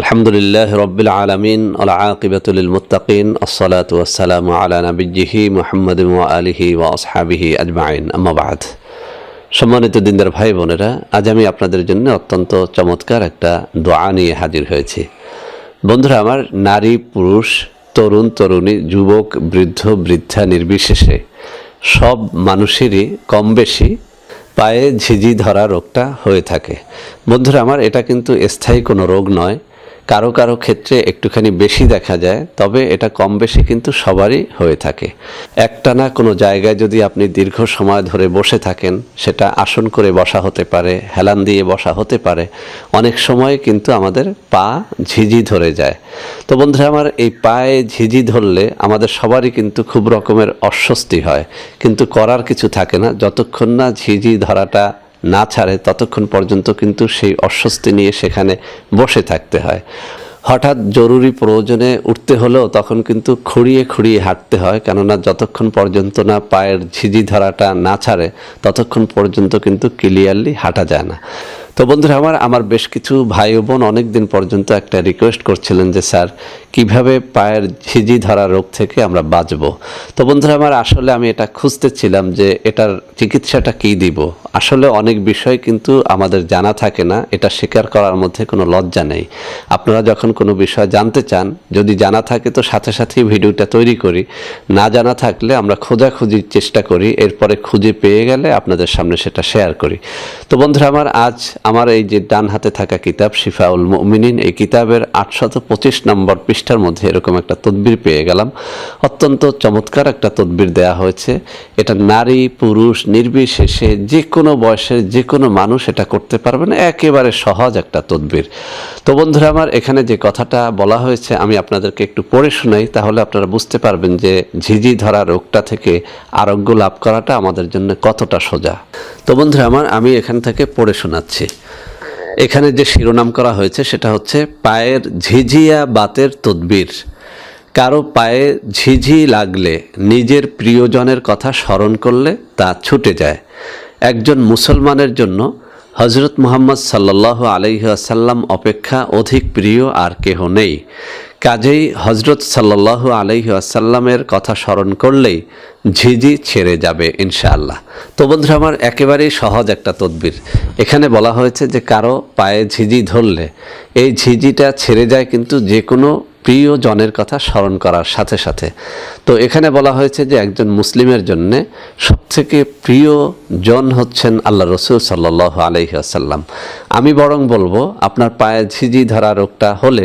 আলহামদুলিল্লাহ রবিল আলমিন আলাকিবতুল মুতাকিন আসসালাতু আসসালামু আলা নবিজিহি মোহাম্মদ আলিহি ওয়া আসহাবিহি আজমাইন। আম্মাবাদ সম্মানিত দিনদার ভাই বোনেরা, আজ আমি আপনাদের জন্য অত্যন্ত চমৎকার একটা দোয়া নিয়ে হাজির হয়েছি। বন্ধুরা, আমার নারী, পুরুষ, তরুণ, তরুণী, যুবক, বৃদ্ধ, বৃদ্ধা, নির্বিশেষে সব মানুষেরই কম বেশি পায়ে ঝিঝি ধরা রোগটা হয়ে থাকে। বন্ধুরা, আমার এটা কিন্তু স্থায়ী কোনো রোগ নয়। কারও কারও ক্ষেত্রে একটুখানি বেশি দেখা যায়, তবে এটা কম বেশি কিন্তু সবারই হয়ে থাকে। একটানা কোনো জায়গায় যদি আপনি দীর্ঘ সময় ধরে বসে থাকেন, সেটা আসন করে বসা হতে পারে, হেলান দিয়ে বসা হতে পারে, অনেক সময় কিন্তু আমাদের পা ঝিঝি ধরে যায়। তো বন্ধুরা, আমার এই পায়ে ঝিঝি ধরলে আমাদের সবারই কিন্তু খুব রকমের অস্বস্তি হয়, কিন্তু করার কিছু থাকে না। যতক্ষণ না ঝিঝি ধরাটা না ছাড়ে, ততক্ষণ পর্যন্ত কিন্তু সেই অস্বস্তি নিয়ে সেখানে বসে থাকতে হয়। হঠাৎ জরুরি প্রয়োজনে উঠতে হলেও তখন কিন্তু খুঁড়িয়ে খুঁড়িয়ে হাঁটতে হয়, কেননা যতক্ষণ পর্যন্ত না পায়ের ঝিঝি ধরাটা না ছাড়ে, ততক্ষণ পর্যন্ত কিন্তু ক্লিয়ারলি হাঁটা যায় না। তো বন্ধুরা, আমার আমার বেশ কিছু ভাই বোন অনেক দিন পর্যন্ত একটা রিকোয়েস্ট করছিলেন যে, স্যার, কীভাবে পায়ের ঝিঝি ধরা রোগ থেকে আমরা বাঁচব? তো বন্ধুরা, আমার আসলে আমি এটা খুঁজতেছিলাম যে, এটার চিকিৎসাটা কী দিব? আসলে অনেক বিষয় কিন্তু আমাদের জানা থাকে না, এটা স্বীকার করার মধ্যে কোনো লজ্জা নেই। আপনারা যখন কোনো বিষয় জানতে চান, যদি জানা থাকে তো সাথে সাথেই ভিডিওটা তৈরি করি। না জানা থাকলে আমরা খোঁজাখুঁজির চেষ্টা করি, এরপরে খুঁজে পেয়ে গেলে আপনাদের সামনে সেটা শেয়ার করি। তো বন্ধুরা, আমার আজ আমার এই যে ডান হাতে থাকা কিতাব, শিফাউল মুমিনিন, এই কিতাবের আটশত পঁচিশ নম্বর পৃষ্ঠার মধ্যে এরকম একটা তদবির পেয়ে গেলাম। অত্যন্ত চমৎকার একটা তদবির দেয়া হয়েছে। এটা নারী, পুরুষ, নির্বিশেষে যে কোনো বয়সের যে কোনো মানুষ এটা করতে পারবেন। একেবারে সহজ একটা তদবির। তো বন্ধুরা, আমার এখানে যে কথাটা বলা হয়েছে, আমি আপনাদেরকে একটু পড়ে শোনাই, তাহলে আপনারা বুঝতে পারবেন যে ঝিঝি ধরা রোগটা থেকে আরোগ্য লাভ করাটা আমাদের জন্য কতটা সোজা। তো বন্ধুরা, আমার আমি এখান থেকে পড়ে শোনাচ্ছি। এখানে যে শিরোনাম করা হয়েছে, সেটা হচ্ছে, পায়ের ঝিঝিয়া বাতের তদবির। কারও পায়ে ঝিঝি লাগলে, নিজের প্রিয়জনের কথা স্মরণ করলে তা ছুটে যায়। একজন মুসলমানের জন্য হজরত মুহাম্মদ সাল্লাহ আলহিহাসাল্লাম অপেক্ষা অধিক প্রিয় আর কেহ নেই। কাজেই হজরত সাল্লাহ আলহি আসাল্লামের কথা স্মরণ করলেই ঝিঝি ছেড়ে যাবে ইনশাআল্লাহ। তো বন্ধুরা, আমার একেবারেই সহজ একটা তদবির। এখানে বলা হয়েছে যে কারও পায়ে ঝিঝি ধরলে, এই ঝিঝিটা ছেড়ে যায় কিন্তু যে কোনো প্রিয় জনের কথা স্মরণ করার সাথে সাথে। তো এখানে বলা হয়েছে যে একজন মুসলিমের জন্য সবথেকে প্রিয় জন হচ্ছেন আল্লাহ রসুল সাল্লাহ আলহিহাসাল্লাম আমি বরং বলব, আপনার পায়ে ঝিঝি ধরা রোগটা হলে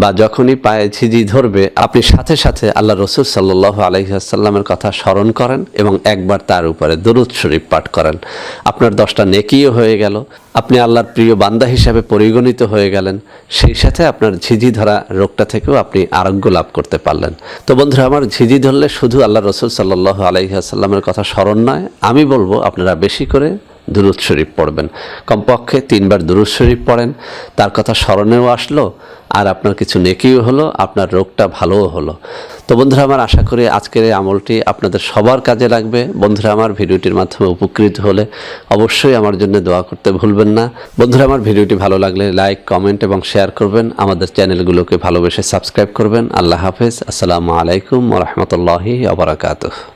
বা যখনই পায়ে ঝিঝি ধরবে, আপনি সাথে সাথে আল্লাহ রসুল সাল্লাহ আলহিহাসাল্লামের কথা স্মরণ করেন এবং একবার তার উপরে দরুদ শরীফ পাঠ করেন। আপনার দশটা নেকিও হয়ে গেল। আপনি আল্লাহর প্রিয় বান্দা হিসাবে পরিগণিত হয়ে গেলেন। সেই সাথে আপনার ঝিঝি ধরা রোগটা থেকেও আপনি আরোগ্য লাভ করতে পারলেন। তো বন্ধুরা, আমার ঝিঝি ধরলে শুধু আল্লাহ রসুল সাল্লাহ আলহিহাসাল্লামের কথা স্মরণ নয়, আমি বলব আপনারা বেশি করে দুরুদ শরীফ পড়বেন। কমপক্ষে তিনবার দুরুদ শরীফ পড়েন। তার কথা স্মরণেও আসলো, আর আপনার কিছু নেকিও হলো, আপনার রোগটা ভালোও হলো। তো বন্ধুরা, আমার আশা করি আজকের এই আমলটি আপনাদের সবার কাজে লাগবে। বন্ধুরা, আমার ভিডিওটির মাধ্যমে উপকৃত হলে অবশ্যই আমার জন্য দোয়া করতে ভুলবেন না। বন্ধুরা, আমার ভিডিওটি ভালো লাগলে লাইক, কমেন্ট এবং শেয়ার করবেন। আমাদের চ্যানেলগুলোকে ভালোবেসে সাবস্ক্রাইব করবেন। আল্লাহ হাফেজ। আসসালামু আলাইকুম রহমতুল্লাহি আবরাকাতুহ